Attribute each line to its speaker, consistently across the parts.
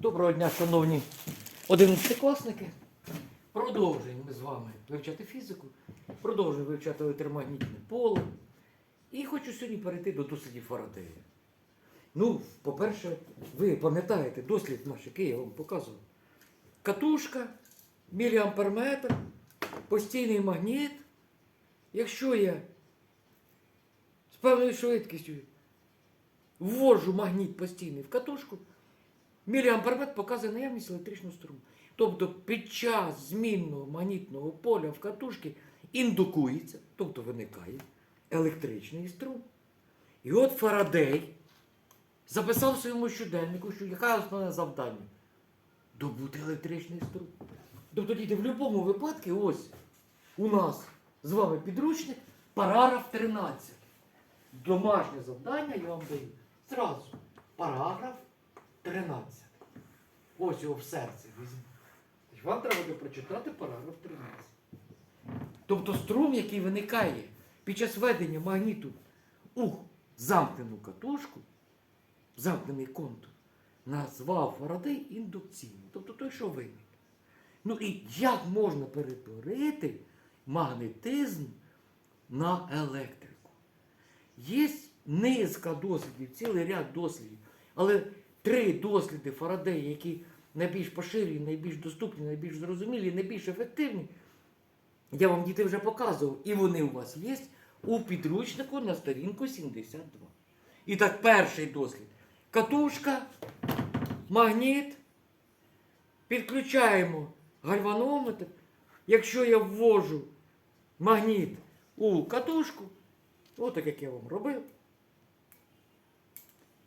Speaker 1: Доброго дня, шановні одинадцятикласники. Продовжуємо ми з вами вивчати фізику, продовжуємо вивчати електромагнітне поле. І хочу сьогодні перейти до дослідів Фарадея. Ну, по-перше, ви пам'ятаєте дослід наш, який я вам показував. Катушка, міліамперметр, постійний магніт. Якщо я з певною швидкістю ввожу магніт постійний в катушку, Міліампермет показує наявність електричного струму. Тобто під час змінного магнітного поля в катушці індукується, тобто виникає електричний струм. І от Фарадей записав в своєму щоденнику, що яке основне завдання? Добути електричний струм. Тобто, діти, в будь-якому випадку, ось у нас з вами підручник, параграф 13. Домашнє завдання я вам даю. Зразу. Параграф 13. Ось його в серці візьму. Вам треба буде прочитати параграф 13. Тобто струм, який виникає під час ведення магніту у замкнену катушку, замкнений контур, назвав Фарадей індукційним. Тобто той, що виник. Ну і як можна перетворити магнетизм на електрику? Є низка дослідів, цілий ряд дослідів, але три досліди Фарадея, які найбільш поширені, найбільш доступні, найбільш зрозумілі, найбільш ефективні, я вам діти вже показував, і вони у вас є у підручнику на сторінку 72. І так, перший дослід. Катушка, магніт, підключаємо гальванометр. Якщо я ввожу магніт у катушку, отак як я вам робив,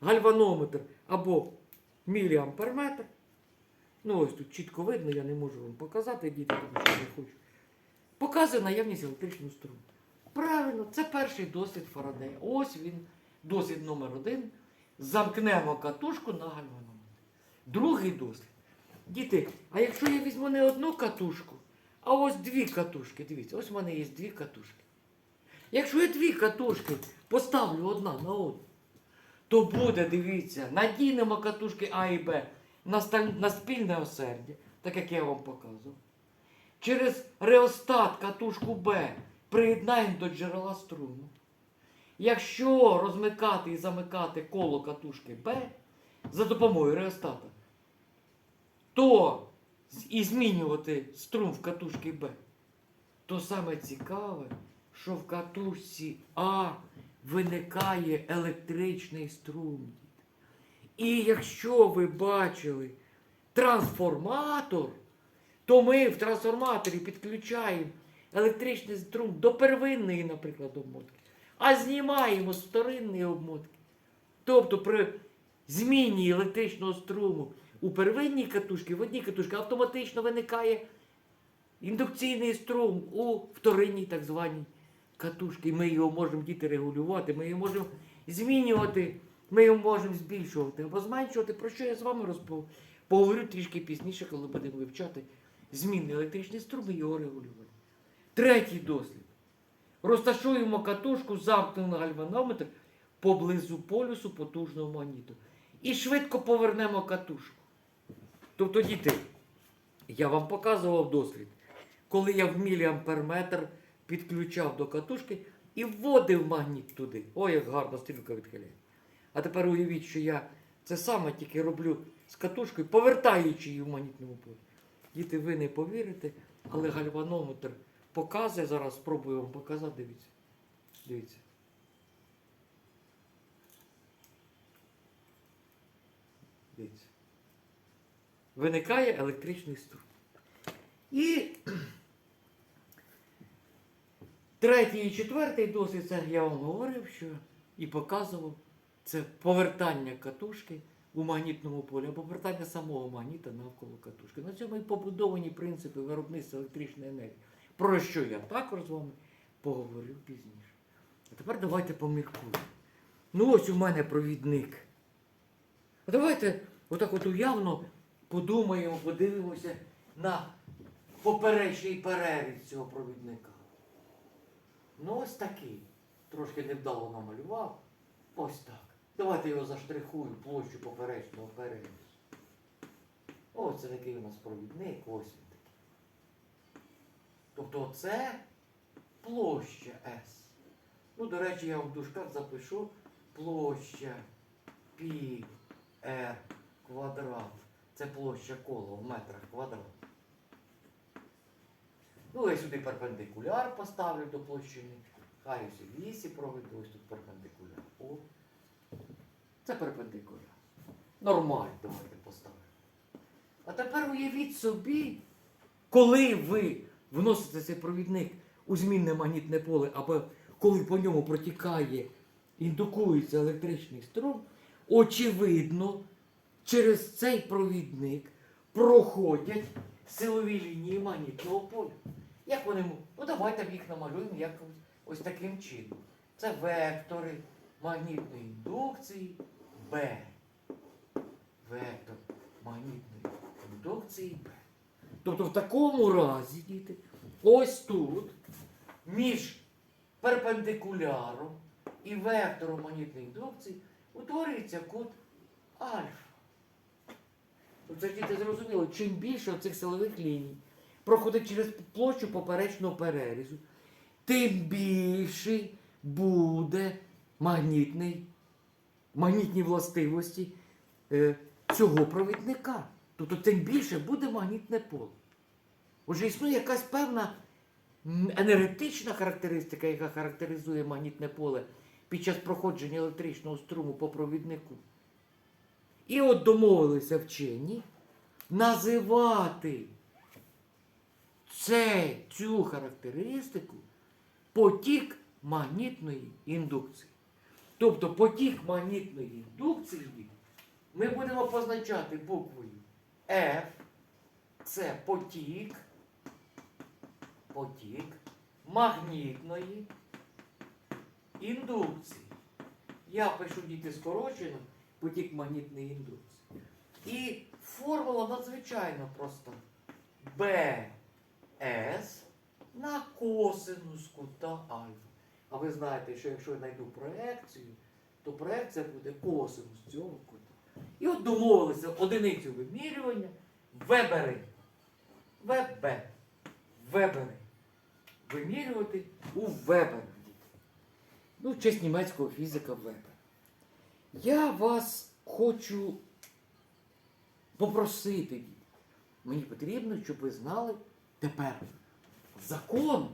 Speaker 1: гальванометр або міліамперметр. Ну, ось тут чітко видно, я не можу вам показати, діти, тому що не хочу. Показує наявність електричного струму. Правильно, це перший досвід Фарадея. Ось він, досвід номер один. Замкнемо катушку на гальванометр. Другий досвід. Діти, а якщо я візьму не одну катушку, а ось дві катушки, дивіться, ось в мене є дві катушки. Якщо я дві катушки поставлю одна на одну, то буде, дивіться, надійнемо катушки А і Б на, сталь- на спільне осердя, так як я вам показував. Через реостат катушку Б приєднаємо до джерела струму. Якщо розмикати і замикати коло катушки Б за допомогою реостата, то і змінювати струм в катушці Б, то саме цікаве, що в катушці А виникає електричний струм. І якщо ви бачили трансформатор, то ми в трансформаторі підключаємо електричний струм до первинної, наприклад, обмотки, а знімаємо з вторинної обмотки. Тобто при зміні електричного струму у первинній катушці, в одній катушці автоматично виникає індукційний струм у вторинній так званій катушці. Ми його можемо діти регулювати, ми його можемо змінювати, ми його можемо збільшувати або зменшувати. Про що я з вами розпов... поговорю трішки пізніше, коли будемо вивчати змінний електричний струм і його регулювання. Третій дослід. Розташуємо катушку замкнену на гальванометр поблизу полюсу потужного магніту. І швидко повернемо катушку. Тобто, діти, я вам показував дослід, коли я в міліамперметр підключав до катушки і вводив магніт туди. Ой, як гарно стрілка відхиляє. А тепер уявіть, що я це саме тільки роблю з катушкою, повертаючи її в магнітному полі. Діти, ви не повірите, але гальванометр показує, зараз спробую вам показати, дивіться. Дивіться. Дивіться. Виникає електричний струм. І третій і четвертий досвід, це я вам говорив, що і показував, це повертання катушки у магнітному полі, або повертання самого магніта навколо катушки. На цьому і побудовані принципи виробництва електричної енергії. Про що я також з вами поговорю пізніше. А тепер давайте поміркуємо. Ну ось у мене провідник. А давайте отак от уявно подумаємо, подивимося на поперечний переріз цього провідника. Ну ось такий. Трошки невдало намалював. Ось так. Давайте його заштрихую площу поперечного перерізу. Ось це такий у нас провідник, ось він такий. Тобто це площа S. Ну, до речі, я в дужках запишу площа пі r квадрат. Це площа кола в метрах квадрат. Ну, я сюди перпендикуляр поставлю до площини. Хай ось і вісі проведу, ось тут перпендикуляр. О. Це перпендикуляр. Нормально, давайте поставимо. А тепер уявіть собі, коли ви вносите цей провідник у змінне магнітне поле, або коли по ньому протікає, індукується електричний струм, очевидно, через цей провідник проходять силові лінії магнітного поля. Як вони Ну давайте їх намалюємо якось ось таким чином. Це вектори магнітної індукції Б. Вектор магнітної індукції Б. Тобто в такому разі, діти, ось тут, між перпендикуляром і вектором магнітної індукції утворюється кут альфа. Тобто, діти зрозуміло, чим більше цих силових ліній проходить через площу поперечного перерізу, тим більший буде магнітний, магнітні властивості е, цього провідника. Тобто тим більше буде магнітне поле. Отже, існує якась певна енергетична характеристика, яка характеризує магнітне поле під час проходження електричного струму по провіднику. І от домовилися вчені називати це, цю характеристику потік магнітної індукції. Тобто потік магнітної індукції ми будемо позначати буквою F. Це потік, потік магнітної індукції. Я пишу діти скорочено потік магнітної індукції. І формула надзвичайно проста. БС на косинус кута альфа. А ви знаєте, що якщо я знайду проекцію, то проекція буде косинус цього кута. І от домовилися одиницю вимірювання вебери. ВБ. Вебери. Вимірювати у веберах. Ну, в честь німецького фізика Вебер. Я вас хочу попросити, мені потрібно, щоб ви знали тепер закон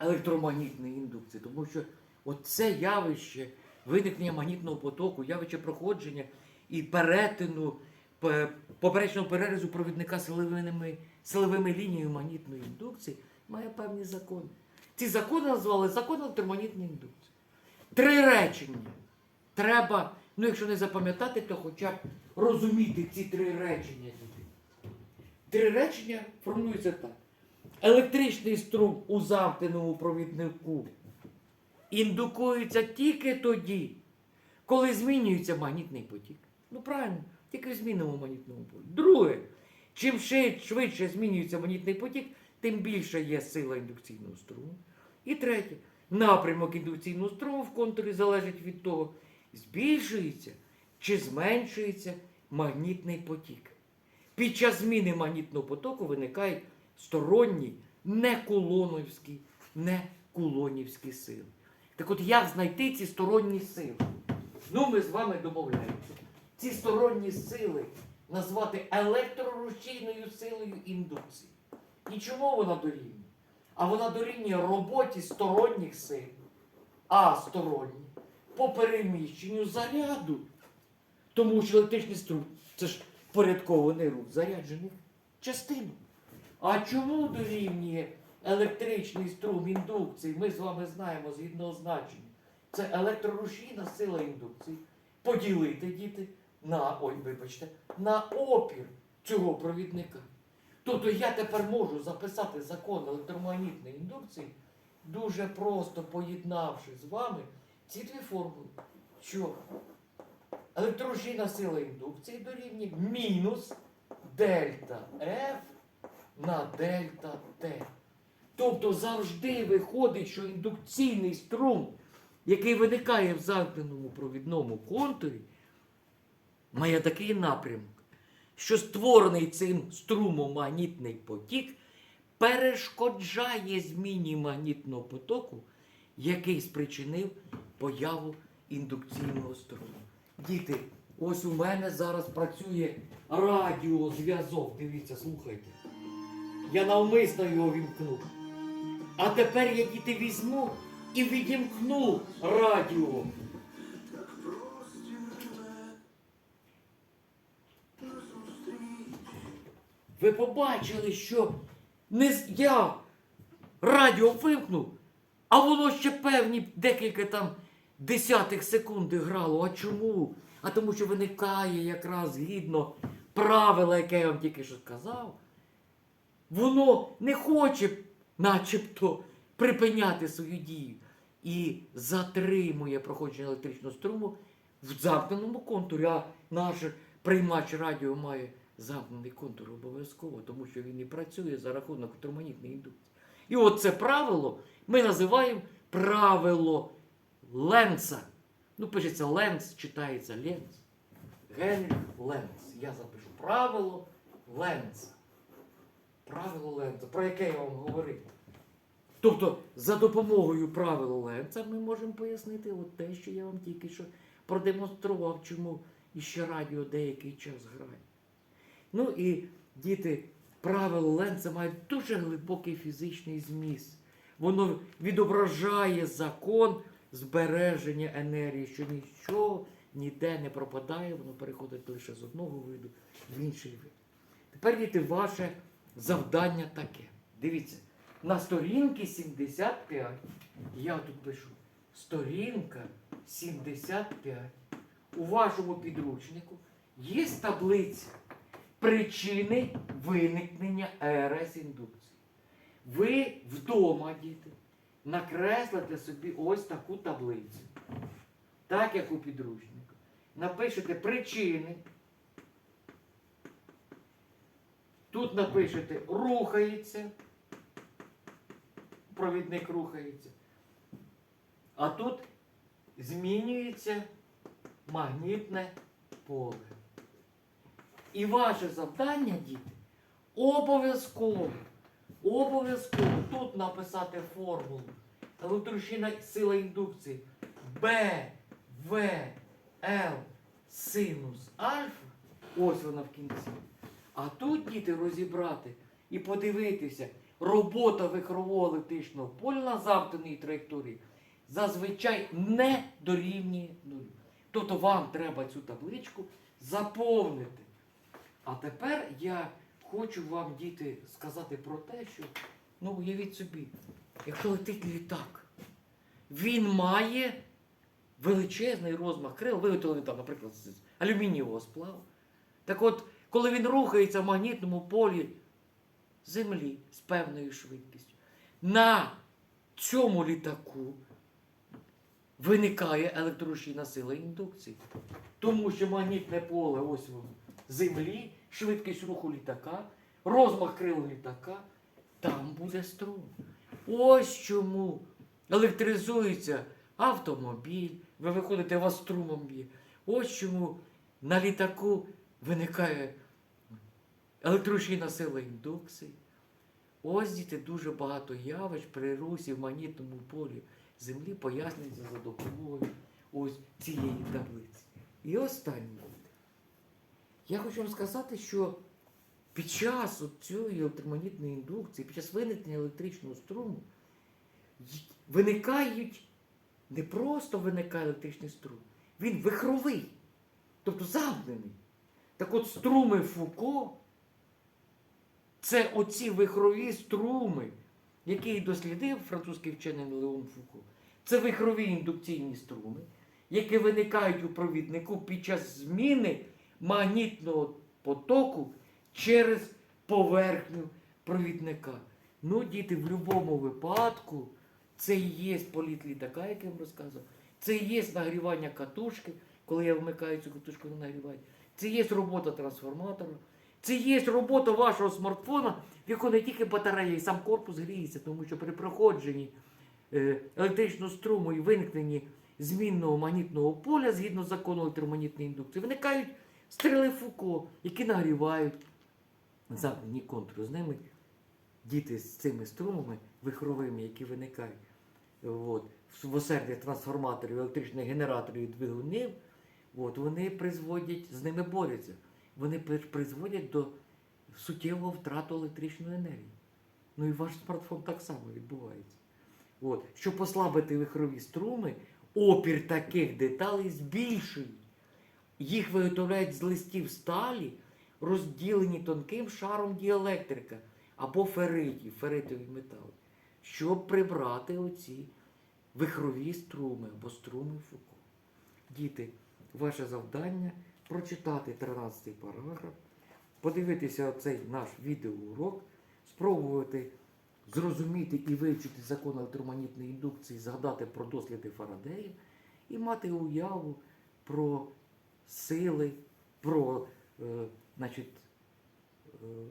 Speaker 1: електромагнітної індукції, тому що оце явище виникнення магнітного потоку, явище проходження і перетину поперечного перерізу провідника силовими, силовими лініями магнітної індукції має певні закони. Ці закони назвали закон електромагнітної індукції. Три речення. Треба, ну якщо не запам'ятати, то хоча б розуміти ці три речення. Три речення формуються так. Електричний струм у замкненому провіднику індукується тільки тоді, коли змінюється магнітний потік. Ну правильно, тільки в змінному магнітному полі. Друге, чим швидше змінюється магнітний потік, тим більша є сила індукційного струму. І третє, напрямок індукційного струму в контурі залежить від того, збільшується чи зменшується магнітний потік. Під час зміни магнітного потоку виникають сторонні некулоновські, некулонівські сили. Так от як знайти ці сторонні сили? Ну, ми з вами домовляємося. Ці сторонні сили назвати електрорушійною силою індукції. І чому вона дорівнює? А вона дорівнює роботі сторонніх сил, а сторонні по переміщенню заряду. Тому що електричний струм це ж порядкований рух заряджених частинок. А чому дорівнює електричний струм індукції? Ми з вами знаємо згідно означення. Це електрорушійна сила індукції. Поділити діти на, ой, вибачте, на опір цього провідника. Тобто я тепер можу записати закон електромагнітної індукції, дуже просто поєднавши з вами ці дві формули. Що електрорушійна сила індукції дорівнює мінус дельта F на дельта T. Тобто завжди виходить, що індукційний струм, який виникає в замкненому провідному контурі, має такий напрямок, що створений цим струмом магнітний потік перешкоджає зміні магнітного потоку, який спричинив появу індукційного струму. Діти, ось у мене зараз працює радіозв'язок. Дивіться, слухайте. Я навмисно його вімкнув. А тепер я діти візьму і відімкну радіо. Ви побачили, що не я радіо вимкнув, а воно ще певні декілька там десятих секунд грало. А чому? А тому що виникає якраз згідно правила, яке я вам тільки що сказав. Воно не хоче, начебто, припиняти свою дію і затримує проходження електричного струму в замкненому контурі. А наш приймач радіо має замкнений контур обов'язково, тому що він і працює за рахунок електромагнітної індукції. І от це правило ми називаємо правило Ленца. Ну, пишеться Ленц, читається Ленц. Генріх Ленц. Я запишу правило Ленца. Правило Ленца, про яке я вам говорив. Тобто, за допомогою правил Ленца ми можемо пояснити от те, що я вам тільки що продемонстрував, чому іще радіо деякий час грає. Ну і діти, правило Ленца мають дуже глибокий фізичний зміст. Воно відображає закон збереження енергії, що нічого ніде не пропадає, воно переходить лише з одного виду в інший вид. Тепер діти, ваше завдання таке. Дивіться, на сторінці 75, я тут пишу, сторінка 75, у вашому підручнику є таблиця причини виникнення РС індукції. Ви вдома, діти, накреслите собі ось таку таблицю, так як у підручнику. Напишете причини. Тут напишете рухається. Провідник рухається. А тут змінюється магнітне поле. І ваше завдання, діти, обов'язково, обов'язково тут написати формулу. Електрична сила індукції B, V, L, синус альфа. Ось вона в кінці. А тут, діти, розібрати і подивитися, робота вихрового електричного поля на замкненій траєкторії зазвичай не дорівнює нулю. Тобто вам треба цю табличку заповнити. А тепер я хочу вам, діти, сказати про те, що, ну, уявіть собі, якщо летить літак, він має величезний розмах крил, виготовлений там, наприклад, алюмінієвого сплаву. Так от, коли він рухається в магнітному полі Землі з певною швидкістю, на цьому літаку виникає електрична сила індукції. Тому що магнітне поле ось воно землі, швидкість руху літака, розмах крил літака, там буде струм. Ось чому електризується автомобіль, ви виходите, у вас струмом б'є. Ось чому на літаку виникає електрична сила індукції. Ось діти дуже багато явищ при русі в магнітному полі Землі пояснюється за допомогою ось цієї таблиці. І останнє. Я хочу вам сказати, що під час цієї електромагнітної індукції, під час виникнення електричного струму, виникають, не просто виникає електричний струм, він вихровий, тобто замкнений. Так от струми Фуко це оці вихрові струми, які дослідив французький вчений Леон Фуко. Це вихрові індукційні струми, які виникають у провіднику під час зміни магнітного потоку через поверхню провідника. Ну, діти, в будь-якому випадку це і є політ літака, як я вам розказував. Це і є нагрівання катушки, коли я вмикаю цю катушку на нагрівання. Це є робота трансформатора. Це є робота вашого смартфона, в якому не тільки батарея, і сам корпус гріється, тому що при проходженні е, електричного струму і виникненні змінного магнітного поля згідно закону електромагнітної індукції, виникають Стріли Фуко, які нагрівають замкнені контури. З ними діти з цими струмами вихровими, які виникають от, в осерді трансформаторів, електричних генераторів і двигунів, от, вони призводять, з ними борються. Вони призводять до суттєвого втрату електричної енергії. Ну і ваш смартфон так само відбувається. От. Щоб послабити вихрові струми, опір таких деталей збільшують. Їх виготовляють з листів сталі, розділені тонким шаром діелектрика або феритів, феритові метали, щоб прибрати оці вихрові струми або струми Фуко. Діти, ваше завдання прочитати 13 параграф, подивитися цей наш відеоурок, спробувати зрозуміти і вивчити закон електромагнітної індукції, згадати про досліди Фарадея і мати уяву про сили, про, е, значить, е,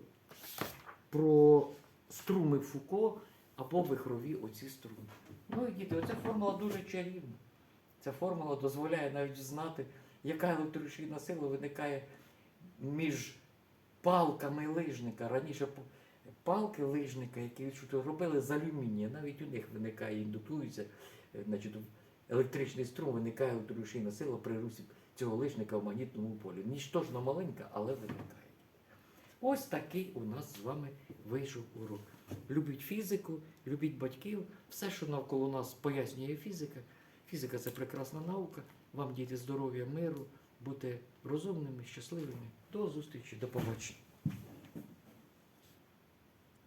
Speaker 1: про струми Фуко або вихрові оці струми. Ну і діти, оця формула дуже чарівна. Ця формула дозволяє навіть знати, яка електрична сила виникає між палками лижника. Раніше палки лижника, які робили з алюмінія, навіть у них виникає, індукується, е, значить, електричний струм, виникає електрична сила при русі цього лижника в магнітному полі. Ніштожно маленька, але виникає. Ось такий у нас з вами вийшов урок. Любіть фізику, любіть батьків, все, що навколо нас пояснює фізика. Фізика це прекрасна наука. Вам діти здоров'я, миру, бути розумними, щасливими. До зустрічі, до побачення.